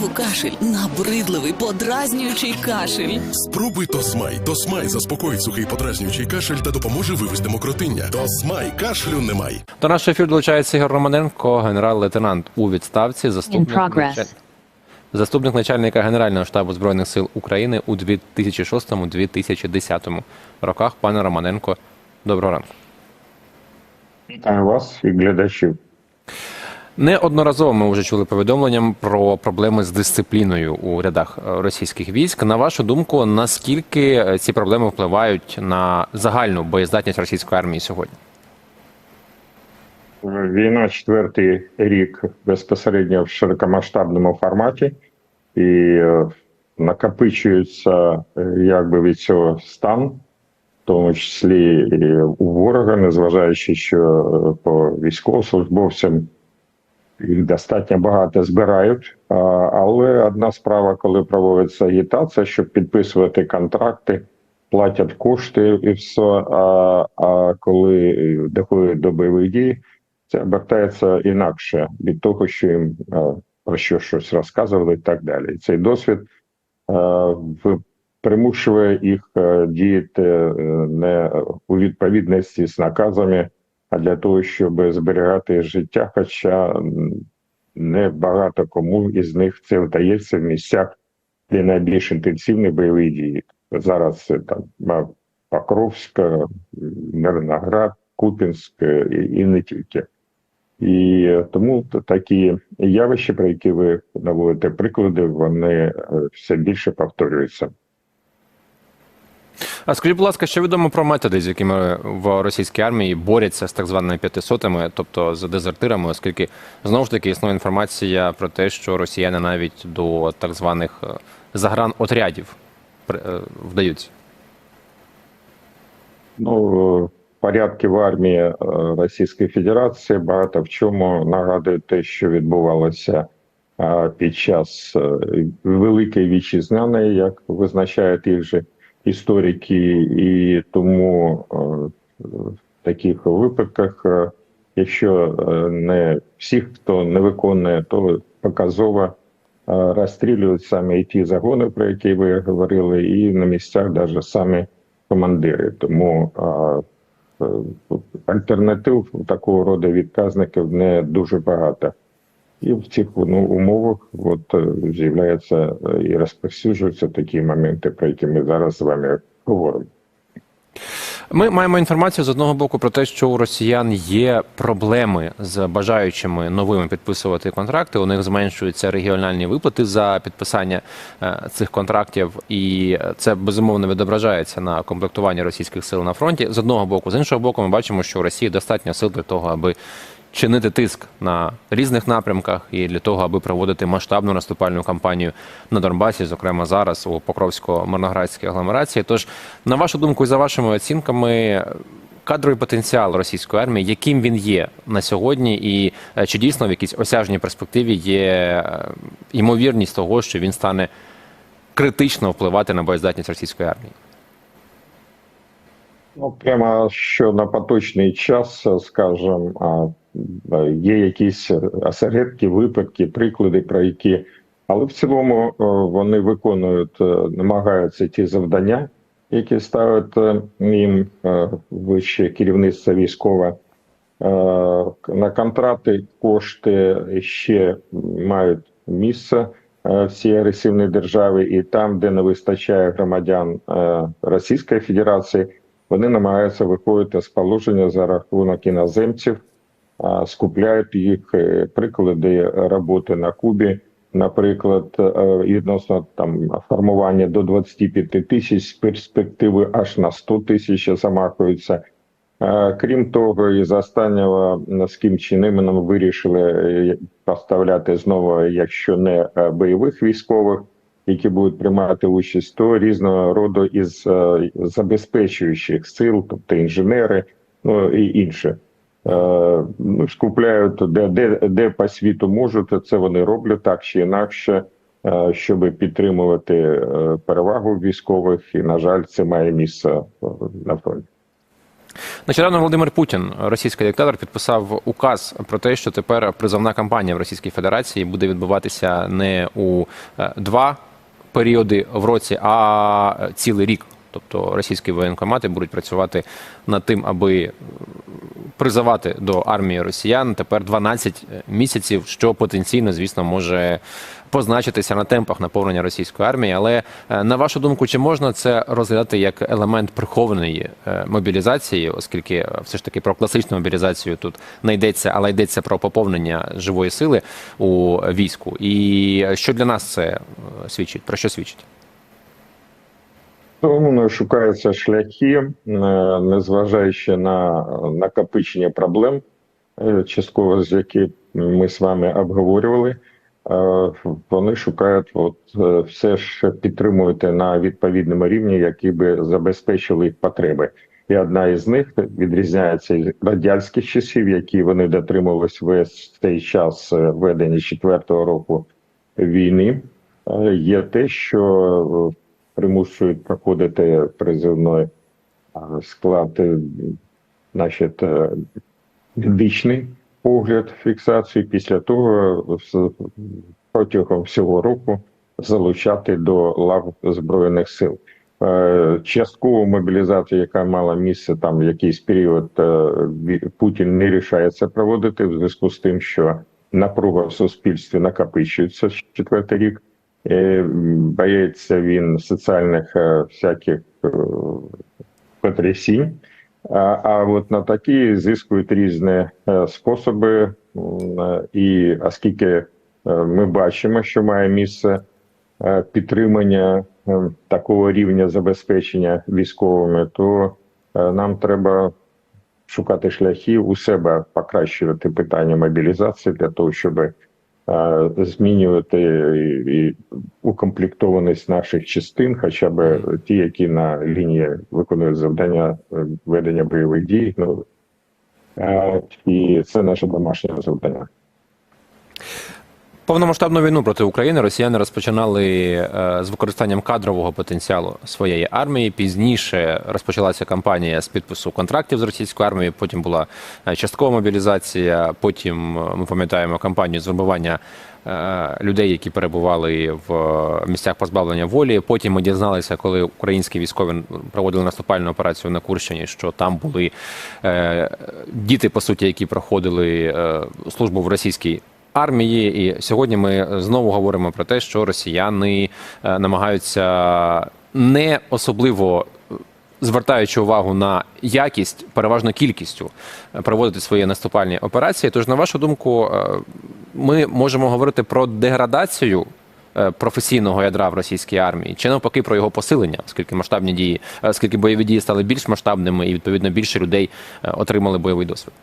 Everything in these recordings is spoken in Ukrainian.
Знову кашель, набридливий, подразнюючий кашель. Спробуй Тосмай. Тосмай заспокоїть сухий подразнюючий кашель та допоможе вивести мокротиння. Тосмай кашлю немає. До нашого ефіру долучається Ігор Романенко, генерал-лейтенант у відставці, заступник, началь- заступник начальника Генерального штабу Збройних сил України у 2006-2010 роках. Пане Романенко, доброго ранку. Вітаю вас і глядачів. Неодноразово ми вже чули повідомленням про проблеми з дисципліною у рядах е, російських військ. На вашу думку, наскільки е, ці проблеми впливають на загальну боєздатність російської армії сьогодні? Війна четвертий рік безпосередньо в широкомасштабному форматі, і е, накопичується якби від цього стан, в тому числі і у ворога, незважаючи, що по військовослужбовцям їх достатньо багато збирають. Але одна справа, коли проводиться агітація, щоб підписувати контракти, платять кошти і все. А, а коли доходить до бойових дій, це обертається інакше від того, що їм про що щось розказували, і так далі. Цей досвід примушує їх е, діяти е, не у відповідності з наказами, а для того, щоб зберігати життя. Хоча не багато кому із них це вдається в місцях, де найбільш інтенсивні бойові дії. Зараз там Покровська, Мирноград, Купінськ і, не тільки. І тому такі явища, про які ви наводите приклади, вони е, все більше повторюються. А скажіть, будь ласка, що відомо про методи, з якими в російській армії борються з так званими п'ятисотами, тобто з дезертирами, оскільки знову ж таки існує інформація про те, що росіяни навіть до так званих е, загранотрядів е, вдаються. Ну, е, порядки в армії Російської Федерації багато в чому нагадують те, що відбувалося під час Великої Вітчизняної, як визначають їх же історики, і тому е, в таких випадках, е, якщо е, не всіх, хто не виконує, то показово розстрілюють саме і ті загони, про які ви говорили, і на місцях навіть самі командири. Тому альтернатив такого роду відказників не дуже багато. І в цих ну, умовах от, е, з'являються е, і розповсюджуються такі моменти, про які ми зараз з вами говоримо. Ми маємо інформацію з одного боку про те, що у росіян є проблеми з бажаючими новими підписувати контракти. У них зменшуються регіональні виплати за підписання е, цих контрактів, і це безумовно відображається на комплектуванні російських сил на фронті. З одного боку, з іншого боку, ми бачимо, що у Росії достатньо сил для того, аби чинити тиск на різних напрямках і для того, аби проводити масштабну наступальну кампанію на Донбасі, зокрема зараз у Покровсько-Мирноградській агломерації. Тож, на вашу думку, і за вашими оцінками, кадровий потенціал російської армії, яким він є на сьогодні, і е, чи дійсно в якійсь осяжній перспективі є е, ймовірність того, що він стане критично впливати на боєздатність російської армії? Ну, прямо що на поточний час, скажімо, є якісь осередки, випадки, приклади, про які, але в цілому е, вони виконують, е, намагаються ті завдання, які ставить е, їм е, вище керівництво військове. Е, На контракти кошти ще мають місце е, в цій державі, і там, де не вистачає громадян е, Російської Федерації, вони намагаються виходити з положення за рахунок іноземців, скупляють їх Е, приклади роботи на Кубі. Наприклад, е, відносно там формування до 25 тисяч з перспективи аж на 100 тисяч замахуються. Крім того, із останнього е, з Кім Чен Іменом вирішили е, поставляти знову, якщо не бойових військових, які будуть приймати участь, то різного роду із е, забезпечуючих сил, тобто інженери, ну і інше. Е, Ну, скупляють де, де, де по світу можуть, це вони роблять так чи інакше, е, щоб підтримувати перевагу військових. І, на жаль, це має місце на фронті. Нещодавно Володимир Путін, російський диктатор, підписав указ про те, що тепер призовна кампанія в Російській Федерації буде відбуватися не у два періоди в році, а цілий рік. Тобто російські воєнкомати будуть працювати над тим, аби призивати до армії росіян тепер 12 місяців, що потенційно, звісно, може позначитися на темпах наповнення російської армії. Але е, на вашу думку, чи можна це розглядати як елемент прихованої е, мобілізації, оскільки е, все ж таки про класичну мобілізацію тут не йдеться, але йдеться про поповнення живої сили у війську? І що для нас це е, свідчить? Про що свідчить? Тому шукаються шляхи, е, незважаючи на накопичення проблем, е, частково з які ми з вами обговорювали. е, Вони шукають от все ж підтримувати на відповідному рівні, які би забезпечили їх потреби. І одна із них відрізняється від радянських часів, які вони дотримувалися весь цей час ведення четвертого року війни. Є те, що примушують проходити призивний склад, е, значить, е, медичний погляд, фіксацію. Після того протягом всього року залучати до лав збройних сил. Е, Часткову мобілізацію, яка мала місце там в якийсь період, е, Путін не рішається проводити в зв'язку з тим, що напруга в суспільстві накопичується четвертий рік. Е, Боїться він соціальних е, всяких е, потрясінь. А, а от на такі зискують різні способи. І оскільки ми бачимо, що має місце підтримання такого рівня забезпечення військовими, то нам треба шукати шляхи у себе покращувати питання мобілізації для того, щоб змінювати і, укомплектованість наших частин, хоча б ті, які на лінії виконують завдання е, ведення бойових дій. Ну і це наше домашнє завдання. Повномасштабну війну проти України росіяни розпочинали е, з використанням кадрового потенціалу своєї армії. Пізніше розпочалася кампанія з підпису контрактів з російською армією. Потім була е, часткова мобілізація. Потім е, ми пам'ятаємо кампанію звербування е, людей, які перебували в місцях позбавлення волі. Потім ми дізналися, коли українські військові проводили наступальну операцію на Курщині, що там були діти, по суті, які проходили службу в російській армії. І сьогодні ми знову говоримо про те, що росіяни е, намагаються не особливо. е, Звертаючи увагу на якість, переважно кількістю, е, проводити свої наступальні операції. Тож, на вашу думку, ми можемо говорити про деградацію професійного ядра в російській армії, чи навпаки про його посилення, оскільки масштабні дії, оскільки бойові дії стали більш масштабними, і відповідно більше людей отримали бойовий досвід.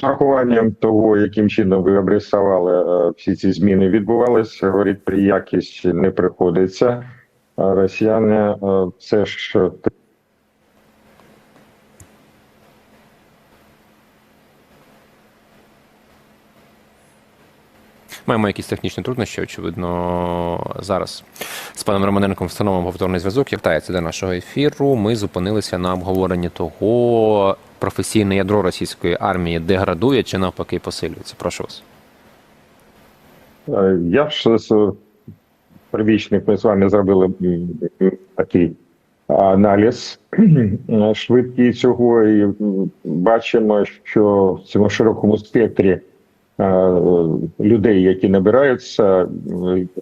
З урахуванням того, яким чином ви обрисували е, всі ці зміни відбувалися, говорить, при якість не приходиться. Росіяни е, це ж Маємо якісь технічні труднощі, очевидно, зараз з паном Романенком встановимо повторний зв'язок. Вертається до нашого ефіру. Ми зупинилися на обговоренні того, професійне ядро російської армії деградує чи навпаки посилюється. Прошу вас. Е, Я ж з первічних ми з вами зробили такий аналіз е, швидкий цього, і бачимо, що в цьому широкому спектрі е, людей, які набираються,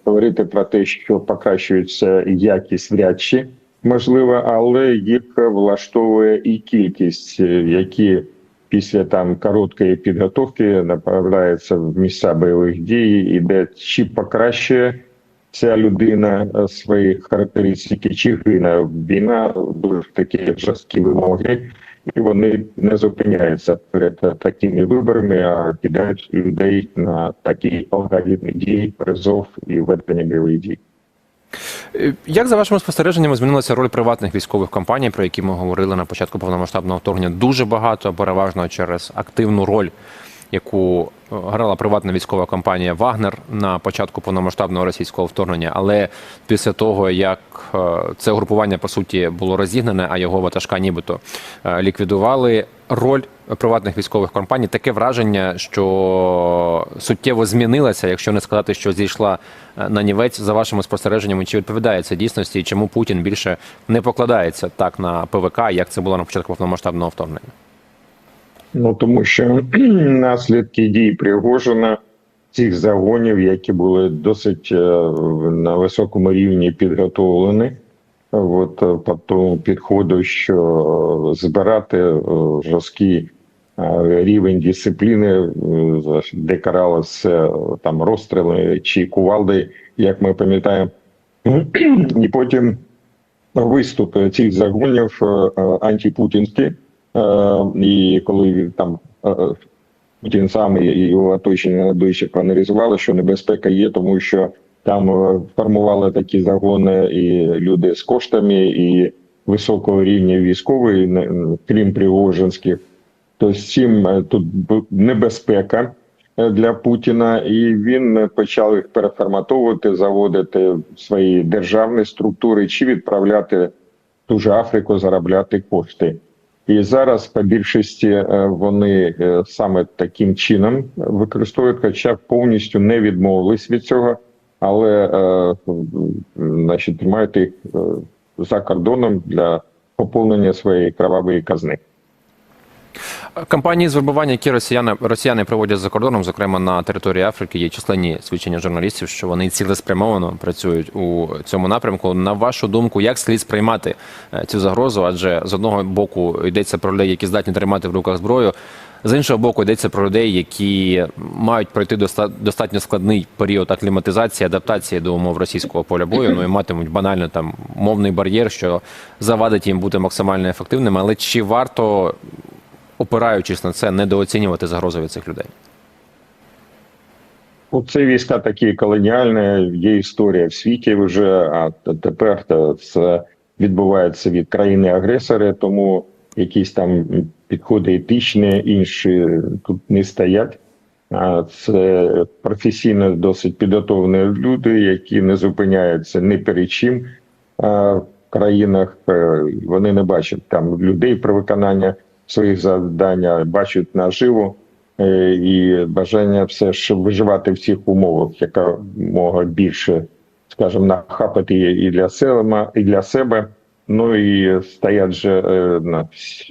говорити про те, що покращується якість вряд чи можливо, але їх влаштовує і кількість, е, які після там короткої підготовки направляється в місця бойових дій, і де чи покращує ця людина е, свої характеристики, чи гине війна дуже такі жорсткі вимоги, і вони не зупиняються перед е, такими виборами, а кидають людей на такі алгоритми дій, призов і ведення бойових дій. Е, Як за вашими спостереженнями змінилася роль приватних військових компаній, про які ми говорили на початку повномасштабного вторгнення? Дуже багато, переважно через активну роль яку е, грала приватна військова компанія Вагнер на початку повномасштабного російського вторгнення. Але після того, як е, це групування по суті було розігнане, а його ватажка нібито ліквідували, роль приватних військових компаній таке враження, що суттєво змінилася, якщо не сказати, що зійшла е, на нівець за вашими спостереженнями, чи відповідає це дійсності, і чому Путін більше не покладається так на ПВК, як це було на початку повномасштабного вторгнення? Ну тому що наслідки дій Пригожина цих загонів, які були досить е, на високому рівні підготовлені, от е, по тому підходу, що збирати е, жорсткий е, рівень дисципліни, е, де каралося е, там розстріли чи кувалди, як ми пам'ятаємо, і потім виступи цих загонів е, е, антипутінські. Е, І коли там е, Путін сам і його оточення найближче проаналізували, що небезпека є, тому що там е, формували такі загони і люди з коштами, і високого рівня військової, крім Пригожинських. То з цим е, тут небезпека е, для Путіна, і він почав їх переформатовувати, заводити в свої державні структури чи відправляти ту ж Африку, заробляти кошти. І зараз по більшості вони саме таким чином використовують, хоча повністю не відмовились від цього, але е, значить, тримають їх е, за кордоном для поповнення своєї кровавої казни. Кампанії з вербування, які росіяни росіяни проводять за кордоном, зокрема на території Африки, є численні свідчення журналістів, що вони цілеспрямовано працюють у цьому напрямку. На вашу думку, як слід сприймати е, цю загрозу? Адже з одного боку йдеться про людей, які здатні тримати в руках зброю. З іншого боку, йдеться про людей, які мають пройти доста- достатньо складний період акліматизації, адаптації до умов російського поля бою. Ну і матимуть банально там мовний бар'єр, що завадить їм бути максимально ефективними. Але чи варто опираючись на це, недооцінювати загрозу від цих людей. Ну, Це війська такі колоніальні, є історія в світі вже, а тепер це відбувається від країни-агресори, тому якісь там підходи етичні, інші тут не стоять. А Це професійно досить підготовлені люди, які не зупиняються ні перед чим в країнах. Е, Вони не бачать там людей при виконанні своїх завдань, бачать наживо е, і бажання все ж виживати в цих умовах, яка мога більше, скажімо, нахапати і для себе, і для себе. Ну і стоять же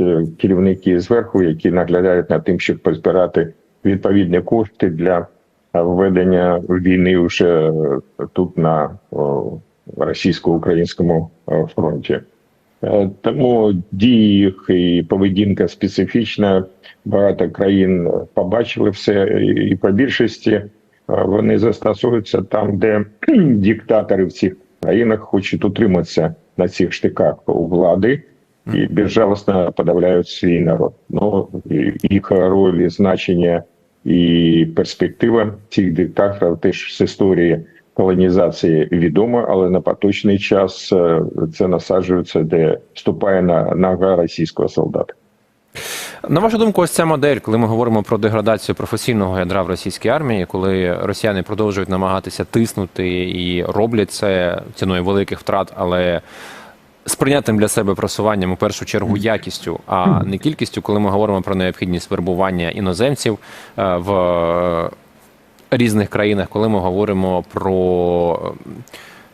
е, керівники зверху, які наглядають над тим, щоб позбирати відповідні кошти для введення війни вже тут на російсько-українському е, фронті. Е, Тому дії їх і поведінка специфічна. Багато країн побачили все, і по більшості вони застосовуються там, де диктатори в цих країнах хочуть утриматися на цих штиках у влади і безжалостно подавляють свій народ. Ну їх роль, і значення і перспектива цих диктаторів теж з історії колонізації відома, але на поточний час е, це насаджується, де вступає на нога російського солдата. На вашу думку, ось ця модель, коли ми говоримо про деградацію професійного ядра в російській армії, коли росіяни продовжують намагатися тиснути і роблять це ціною великих втрат, але з прийнятним для себе просуванням у першу чергу якістю, а не кількістю, коли ми говоримо про необхідність вербування іноземців е, в різних країнах, коли ми говоримо про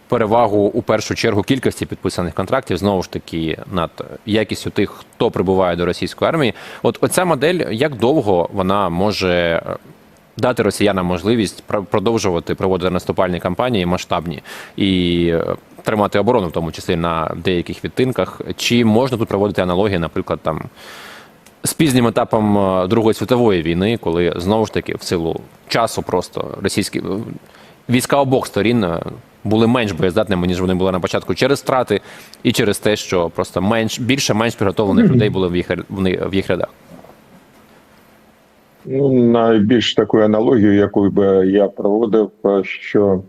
перевагу у першу чергу кількості підписаних контрактів, знову ж таки, над якістю тих, хто прибуває до російської армії. От оця модель, як довго вона може е, дати росіянам можливість продовжувати проводити наступальні кампанії масштабні і е, тримати оборону, в тому числі на деяких відтинках, чи можна тут проводити аналогії, наприклад, там. З пізнім етапом е, Другої світової війни, коли знову ж таки в силу часу просто російські війська обох сторін були менш боєздатними, ніж вони були на початку через втрати і через те, що просто менш більше менш підготовлених людей було в їх в їх рядах. Ну, найбільш таку аналогію, яку би я проводив, що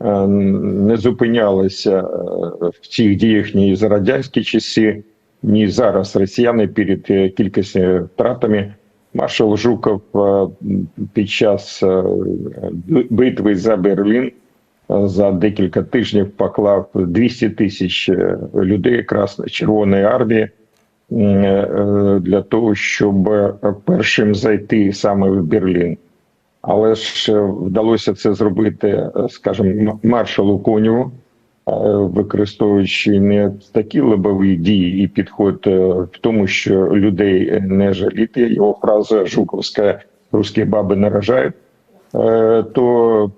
е, не зупинялися е, в цих діях ні за радянські часи, ні зараз росіяни перед е, кількісними втратами маршал Жуков під час битви за Берлін за декілька тижнів поклав 200 тисяч е, людей Красної Червоної армії е, для того, щоб е, першим зайти саме в Берлін. Але ж вдалося це зробити, скажімо, маршалу е, використовуючи не такі лобові дії і підход в тому, що людей не жаліти. Його фраза Жуковська «русські баби не рожають», е, то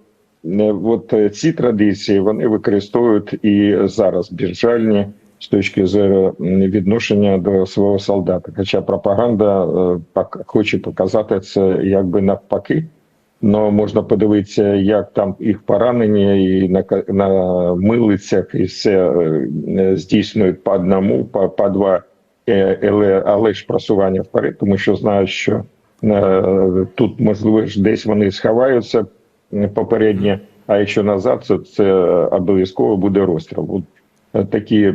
от е, ці традиції вони використовують і зараз біржальні з точки зору відношення до свого солдата. Хоча пропаганда е, хоче показати це якби навпаки. Ну, можна подивитися, як там їх поранення, і на, на милицях, і все е, здійснюють по одному, по, по два, але, але ж просування вперед, тому що знають, що тут можливо десь вони сховаються попередньо, а якщо назад, то це обов'язково буде розстріл. От е, такі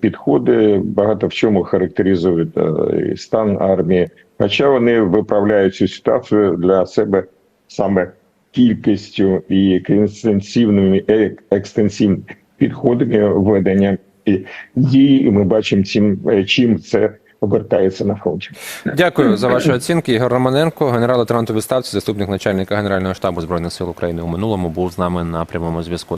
підходи багато в чому характеризують е, стан армії, хоча вони виправляють цю ситуацію для себе саме кількістю і екстенсивними е, екстенсивними підходами ведення і дії. Ми бачимо чим це обертається на фронті. Дякую за ваші оцінки. Ігор Романенко, генерал лейтенант у відставці, заступник начальника Генерального штабу збройних сил України у минулому, був з нами на прямому зв'язку.